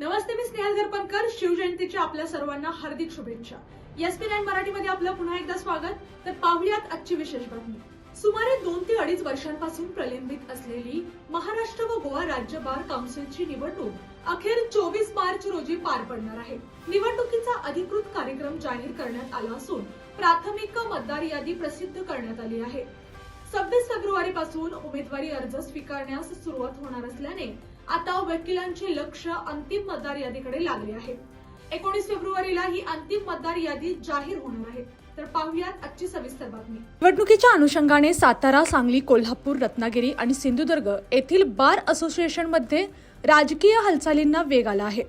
नमस्ते मी स्नेहल दर्पणकर शिवजयंतीच्या आपल्या सर्वांना हार्दिक शुभेच्छा. एसपी नाईन मराठीमध्ये आपलं पुन्हा एकदा स्वागत. तर पाहुयात आजची विशेष बातमी. सुमारे दोन ते अडीच वर्षांपासून प्रलंबित असलेली महाराष्ट्र व गोवा राज्य बार काउन्सिलची निवडणूक अखेर चोवीस मार्च रोजी पार पडणार आहे. निवडणुकीचा अधिकृत कार्यक्रम जाहीर करण्यात आला असून प्राथमिक मतदार यादी प्रसिद्ध करण्यात आली आहे. सव्वीस फेब्रुवारी पासून उमेदवारी अर्ज स्वीकारण्यास सुरुवात होणार असल्याने आता वकिलांचे लक्ष अंतिम मतदार यादीकडे लागले आहे. एकोणीस फेब्रुवारीला ही अंतिम मतदार यादी जाहीर होणार आहे. तर पाहुयात आजची सविस्तर बातमी. निवडणुकीच्या अनुषंगाने सातारा सांगली कोल्हापूर रत्नागिरी आणि सिंधुदुर्ग येथील बार असोसिएशनमध्ये राजकीय हालचालींना वेग आला आहे.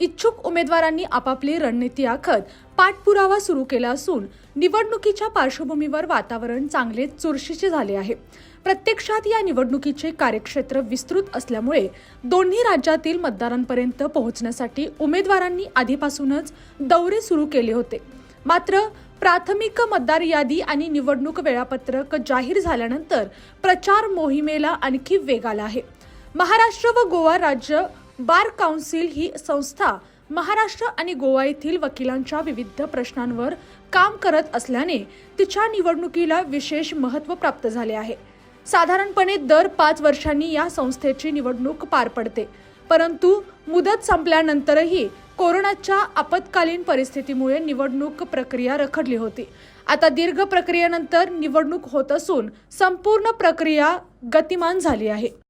इच्छुक उमेदवारांनी आपापली रणनीती आखत पाठपुरावा सुरू केला असून निवडणुकीच्या पार्श्वभूमीवर वातावरण चांगले चुरशीचे झाले आहे. प्रत्यक्षात या निवडणुकीचे कार्यक्षेत्र विस्तृत असल्यामुळे दोन्ही राज्यातील मतदारांपर्यंत पोहोचण्यासाठी उमेदवारांनी आधीपासूनच दौरे सुरू केले होते. मात्र प्राथमिक मतदार यादी आणि निवडणूक वेळापत्रक जाहीर झाल्यानंतर प्रचार मोहिमेला आणखी वेग आला आहे. महाराष्ट्र व गोवा राज्य बार काउन्सिल ही संस्था महाराष्ट्र आणि गोवा येथील वकिलांच्या विविध प्रश्नांवर काम करत असल्याने तिच्या निवडणुकीला विशेष महत्त्व प्राप्त झाले आहे. साधारणपणे दर पाच वर्षांनी या संस्थेची निवडणूक पार पडते. परंतु मुदत संपल्यानंतरही कोरोनाच्या आपत्कालीन परिस्थितीमुळे निवडणूक प्रक्रिया रखडली होती. आता दीर्घ प्रक्रियेनंतर निवडणूक होत असून संपूर्ण प्रक्रिया गतिमान झाली आहे.